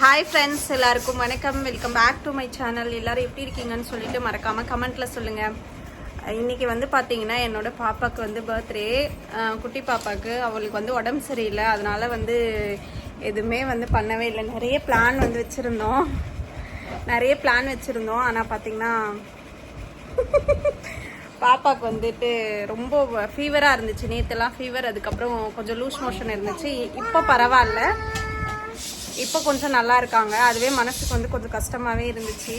Hi friends எல்லாருக்கும் வணக்கம். Welcome back to my channel எல்லாரும் எப்படி இருக்கீங்கன்னு சொல்லிட்டு மறக்காம கமெண்ட்ல சொல்லுங்க. இன்னைக்கு வந்து பாத்தீங்கன்னா என்னோட பாப்பாக்கு வந்து பர்த்டே குட்டி பாப்பாக்கு அவளுக்கு வந்து உடம்பு சரியில்லை. அதனால வந்து எதுவுமே வந்து பண்ணவே இல்லை. நிறைய பிளான் வந்து வச்சிருந்தோம். நிறைய பிளான் வச்சுருந்தோம். ஆனால் பார்த்தீங்கன்னா பாப்பாவுக்கு வந்துட்டு ரொம்ப ஃபீவராக இருந்துச்சு. நேற்றுலாம் ஃபீவர் அதுக்கப்புறம் கொஞ்சம் லூஸ் மோஷன் இருந்துச்சு. இப்போ பரவாயில்ல. இப்போ கொஞ்சம் நல்லா இருக்காங்க. அதுவே மனசுக்கு வந்து கொஞ்சம் கஷ்டமாகவே இருந்துச்சு.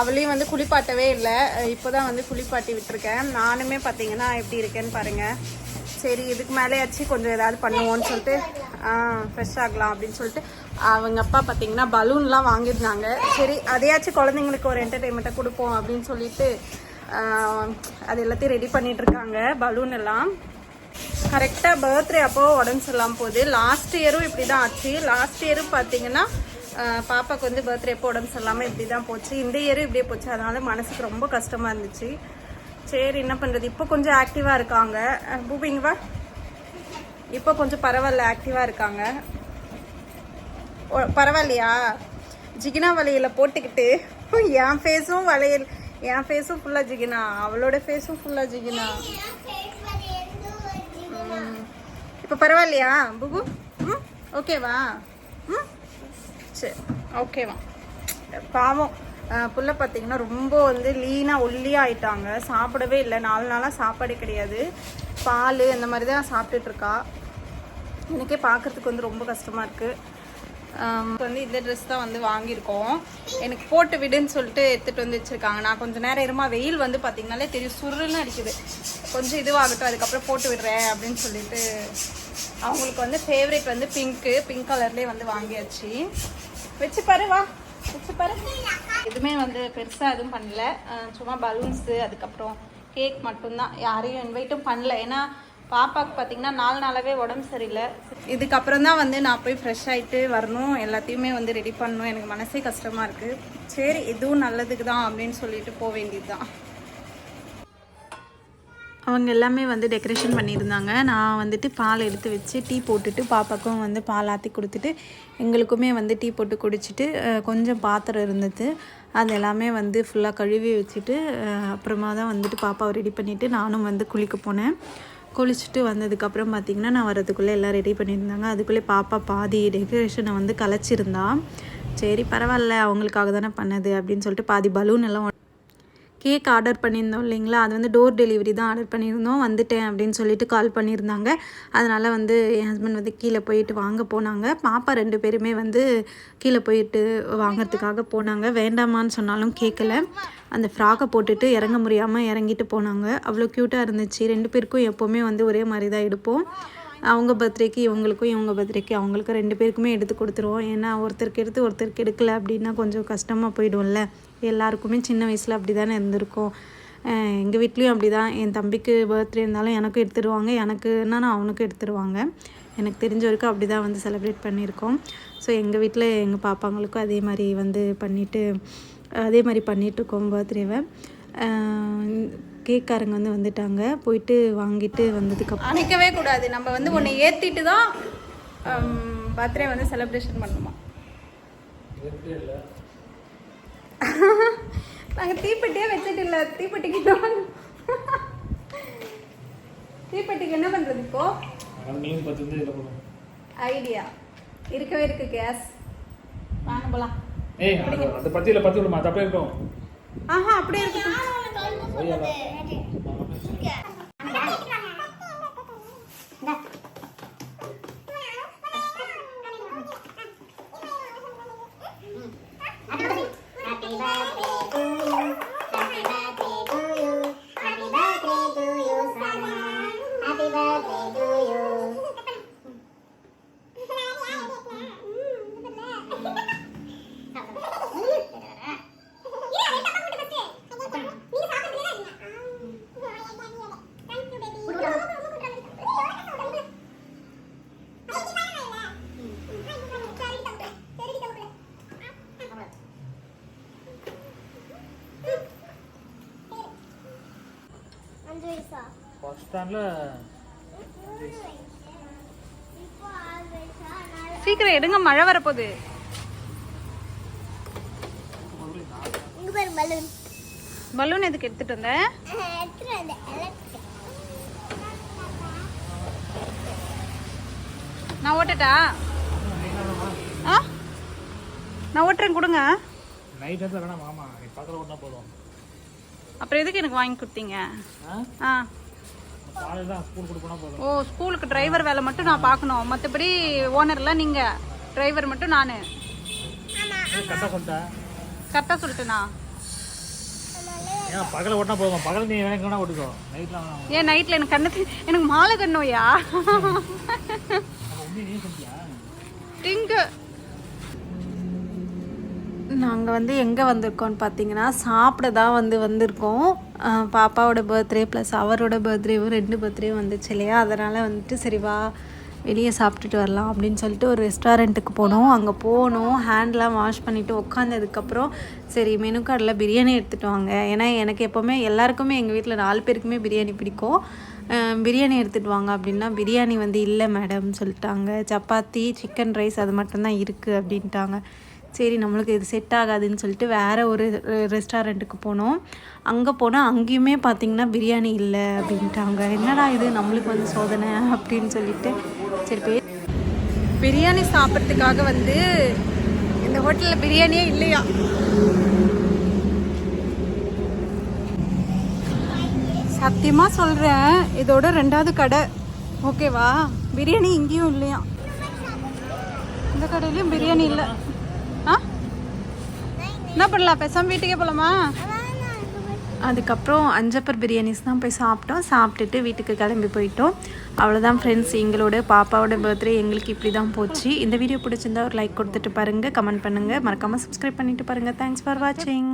அவளையும் வந்து குளிப்பாட்டவே இல்லை. இப்போ தான் வந்து குளிப்பாட்டி விட்டுருக்கேன். நானுமே பார்த்தீங்கன்னா எப்படி இருக்கேன்னு பாருங்கள் சரி இதுக்கு மேலேயாச்சும் கொஞ்சம் ஏதாவது பண்ணுவோம்னு சொல்லிட்டு ஃப்ரெஷ் ஆகலாம் அப்படின்னு சொல்லிட்டு அவங்க அப்பா பார்த்தீங்கன்னா பலூன்லாம் வாங்கியிருந்தாங்க. சரி அதையாச்சும் குழந்தைங்களுக்கு ஒரு என்டர்டெயின்மெண்ட்டை கொடுப்போம் அப்படின்னு சொல்லிட்டு அது எல்லாத்தையும் ரெடி பண்ணிகிட்ருக்காங்க பலூன் எல்லாம். கரெக்டாக பர்த்டே அப்போ உடம்பு சரியில்லாமல் போகுது. லாஸ்ட் இயரும் இப்படி தான் ஆச்சு. லாஸ்ட் இயரும் பார்த்தீங்கன்னா பாப்பாவுக்கு வந்து பர்த்டே அப்போ உடம்பு சரியில்லாமல் இப்படி தான் போச்சு. இந்த இயரும் இப்படியே போச்சு. அதனால மனசுக்கு ரொம்ப கஷ்டமாக இருந்துச்சு. சரி என்ன பண்ணுறது இப்போ கொஞ்சம் ஆக்டிவாக இருக்காங்க. அஹ், இப்போ கொஞ்சம் பரவாயில்ல ஆக்டிவாக இருக்காங்க. பரவாயில்லையா? ஜிகினா வலையில் போட்டுக்கிட்டு என் ஃபேஸும் வளையல் என் ஃபேஸும் ஃபுல்லாக ஜிகினா. அவளோட ஃபேஸும் ஃபுல்லாக ஜிகினா. இப்போ பரவாயில்லையா புகு ம் ஓகேவா ம் சரி ஓகேவா பாவம் புள்ள பார்த்தீங்கன்னா ரொம்ப வந்து லீனாக ஒல்லியாக ஆயிட்டாங்க. சாப்பிடவே இல்லை. நாலு நாளாக சாப்பாடு கிடையாது. பால் இந்த மாதிரி தான் சாப்பிட்டுட்டு இருக்கா. எனக்கே பார்க்கறதுக்கு வந்து ரொம்ப கஷ்டமாக இருக்குது வந்து இந்த ட்ரெஸ் தான் வந்து வாங்கியிருக்கோம். எனக்கு போட்டு விடுன்னு சொல்லிட்டு எடுத்துகிட்டு வந்து வச்சுருக்காங்க. நான் கொஞ்சம் நேரம் இருமா வெயில் வந்து பார்த்திங்கனாலே தெரியும் சுருள்னு அடிக்குது. கொஞ்சம் இதுவாகட்டும் அதுக்கப்புறம் போட்டு விடுறேன் அப்படின்னு சொல்லிட்டு அவங்களுக்கு வந்து ஃபேவரேட் வந்து பிங்க்கு பிங்க் கலர்லேயே வந்து வாங்கியாச்சு. வச்சு பாரு வா. வச்சு பாரு. எதுவுமே வந்து பெருசாக எதுவும் பண்ணல. சும்மா பலூன்ஸு அதுக்கப்புறம் கேக் மட்டும்தான். யாரையும் இன்வைட்டும் பண்ணல. ஏன்னா பாப்பாக்கு பார்த்தீங்கன்னா நாலு நாளாவே உடம்பு சரியில்லை. இதுக்கப்புறம் தான் வந்து நான் போய் ஃப்ரெஷ் ஆகிட்டு வரணும். எல்லாத்தையுமே வந்து ரெடி பண்ணணும். எனக்கு மனசே கஷ்டமாக இருக்குது சரி இதுவும் நல்லதுக்கு தான் அப்படின்னு சொல்லிட்டு போக வேண்டியது தான் அவங்க எல்லாமே வந்து டெக்கரேஷன் பண்ணியிருந்தாங்க. நான் வந்துட்டு பால் எடுத்து வச்சு டீ போட்டுட்டு பாப்பாக்கும் வந்து பால் ஆற்றி கொடுத்துட்டு எங்களுக்குமே வந்து டீ போட்டு குடிச்சிட்டு கொஞ்சம் பாத்திரம் இருந்தது. அது எல்லாமே வந்து ஃபுல்லாக கழுவி வச்சுட்டு அப்புறமா தான் வந்துட்டு பாப்பாவை ரெடி பண்ணிவிட்டு நானும் வந்து குளிக்க போனேன். குளிச்சுட்டு வந்ததுக்கப்புறம் பார்த்திங்கன்னா நான் வரதுக்குள்ளே எல்லாம் ரெடி பண்ணியிருந்தாங்க. அதுக்குள்ளே பாப்பா பாதி டெக்கரேஷனை வந்து கலைச்சிருந்தா. சரி பரவாயில்ல அவங்களுக்காக தானே பண்ணது அப்படின்னு சொல்லிட்டு பாதி பலூன் எல்லாம் கேக் ஆர்டர் பண்ணியிருந்தோம் இல்லைங்களா? அது வந்து டோர் டெலிவரி தான் ஆர்டர் பண்ணியிருந்தோம். வந்துட்டேன் அப்படின்னு சொல்லிட்டு கால் பண்ணியிருந்தாங்க. அதனால் வந்து என் ஹஸ்பண்ட் வந்து கீழே போயிட்டு வாங்க போனாங்க. பாப்பா ரெண்டு பேருமே வந்து கீழே போயிட்டு வாங்கிறதுக்காக போனாங்க. வேண்டாமான்னு சொன்னாலும் கேட்கல அந்த ஃப்ராக்கை போட்டுட்டு இறங்க முடியாமல் இறங்கிட்டு போனாங்க. அவ்வளோ க்யூட்டாக இருந்துச்சு. ரெண்டு பேருக்கும் எப்போவுமே வந்து ஒரே மாதிரி தான் எடுப்போம். அவங்க பர்த்டேக்கு இவங்களுக்கும் இவங்க பர்த்டேக்கு அவங்களுக்கும் ரெண்டு பேருக்குமே எடுத்து கொடுத்துருவோம். ஏன்னா ஒருத்தருக்கு எடுத்து ஒருத்தருக்கு எடுக்கலை அப்படின்னா கொஞ்சம் கஷ்டமாக போயிடும்ல. எல்லாருக்குமே சின்ன வயசில் அப்படி தானே இருந்திருக்கும் எங்கள் வீட்லேயும் அப்படி தான் என் தம்பிக்கு பர்த்டே இருந்தாலும் எனக்கும் எடுத்துருவாங்க. எனக்குன்னா நான் அவனுக்கும் எடுத்துருவாங்க. எனக்கு தெரிஞ்ச வரைக்கும் அப்படி தான் வந்து செலிப்ரேட் பண்ணியிருக்கோம். ஸோ எங்கள் வீட்டில் எங்கள் பாப்பாங்களுக்கும் அதே மாதிரி வந்து பண்ணிவிட்டு அதே மாதிரி பண்ணிகிட்ருக்கோம் பர்த்டேவை கேக்காரங்க வந்து வந்துட்டாங்க. போயிட்டு வாங்கிட்டு வந்ததுக்கு அணைக்கவே கூடாது. நம்ம வந்து ஒன்று ஏற்றிட்டு தான் பர்த்டே வந்து செலிப்ரேஷன் பண்ணணுமா நாங்கள் தீப்பெட்டியே வச்சுட்டு இல்லை தீப்பெட்டிக்கு தான் தீப்பெட்டிக்கு என்ன பண்ணுறது இப்போ? ஐடியா இருக்கவே இருக்கு கேஸ். வாங்க போலாம். ஏய் அந்த பத்தியில் பத்து விடுமா? அப்படியே இருக்கும். ஆஹா அப்படியே இருக்கு ஸ்டாண்டில் சீக்கிரம் எடுங்க மழை வரப்போகுது. பாரு பலூன் பலூன் எதுக்கு எடுத்துகிட்டு வந்த? எடுத்துட்டு வந்தேன் எலக்ட்ரிக் நான் ஓட்டட்டா? ஆ? நான் ஓட்டுறேன் கொடுங்க. நைட் வேணாம் மாமா நீ பக்கத்தில் ஓட்டினா போதும். அப்புறம் எதுக்கு எனக்கு வாங்கி கொடுத்தீங்க? ஆ. ஓ ஸ்கூலுக்கு டிரைவர் வேலை மட்டும் நான் பார்க்கணும். மற்றபடி ஓனர்லாம் நீங்கள் டிரைவர் மட்டும் நான். கரெக்டாக ஏன் பகலில் ஓட்டினா போதும். பகல் நீ வேணும் வேணா ஓட்டிக்கோ. வேணாம் ஏன் நைட்டில் எனக்கு கண்ணு எனக்கு மாலை கண்ணோயா டிங்கு நாங்கள் வந்து எங்கே வந்திருக்கோம்னு பார்த்தீங்கன்னா சாப்பிட தான் வந்து வந்திருக்கோம். பாப்பாவோட பர்த்டே ப்ளஸ் அவரோட பர்த்டேவும் ரெண்டு பர்த்டேவும் வந்துச்சு இல்லையா? அதனால் வந்துட்டு சரி வா வெளியே சாப்பிட்டுட்டு வரலாம் அப்படின்னு சொல்லிட்டு ஒரு ரெஸ்டாரண்ட்டுக்கு போனோம். அங்கே போனோம். ஹேண்ட்லாம் வாஷ் பண்ணிவிட்டு உட்காந்ததுக்கப்புறம் சரி மெனு கார்டில் பிரியாணி எடுத்துகிட்டு வாங்க. ஏன்னா எனக்கு எப்போவுமே எல்லாருக்குமே எங்கள் வீட்டில் நாலு பேருக்குமே பிரியாணி பிடிக்கும். பிரியாணி எடுத்துகிட்டு வாங்க அப்படின்னா பிரியாணி வந்து இல்லை மேடம் சொல்லிட்டாங்க. சப்பாத்தி சிக்கன் ரைஸ் அது மட்டும்தான் இருக்குது அப்படின்ட்டாங்க. சரி நம்மளுக்கு இது செட் ஆகாதுன்னு சொல்லிட்டு வேறு ஒரு ரெஸ்டாரண்ட்டுக்கு போனோம். அங்கே போனால் அங்கேயுமே பார்த்திங்கன்னா பிரியாணி இல்லை அப்படின்ட்டாங்க. என்னடா இது? நம்மளுக்கு வந்து சோதனை அப்படின்னு சொல்லிட்டு. சரி பே பிரியாணி சாப்பிட்றதுக்காக வந்து இந்த ஹோட்டலில் பிரியாணியே இல்லையா? சத்தியமாக சொல்கிறேன் இதோட ரெண்டாவது கடை. ஓகேவா? பிரியாணி இங்கேயும் இல்லையா? இந்த கடையிலையும் பிரியாணி இல்லை. என்ன பண்ணலாம் பேசாமல் வீட்டுக்கே போகலாமா அதுக்கப்புறம் அஞ்சப்பர் பிரியாணிஸ் தான் போய் சாப்பிட்டோம். சாப்பிட்டுட்டு வீட்டுக்கு கிளம்பி போயிட்டோம். அவ்வளோதான் ஃப்ரெண்ட்ஸ் எங்களோட பாப்பாவோட பர்த்டே எங்களுக்கு இப்படி தான் போச்சு. இந்த வீடியோ பிடிச்சிருந்தா ஒரு லைக் கொடுத்துட்டு பாருங்கள் கமெண்ட் பண்ணுங்கள் மறக்காமல் சப்ஸ்கிரைப் பண்ணிட்டு பாருங்கள் தேங்க்ஸ் ஃபார் வாட்சிங்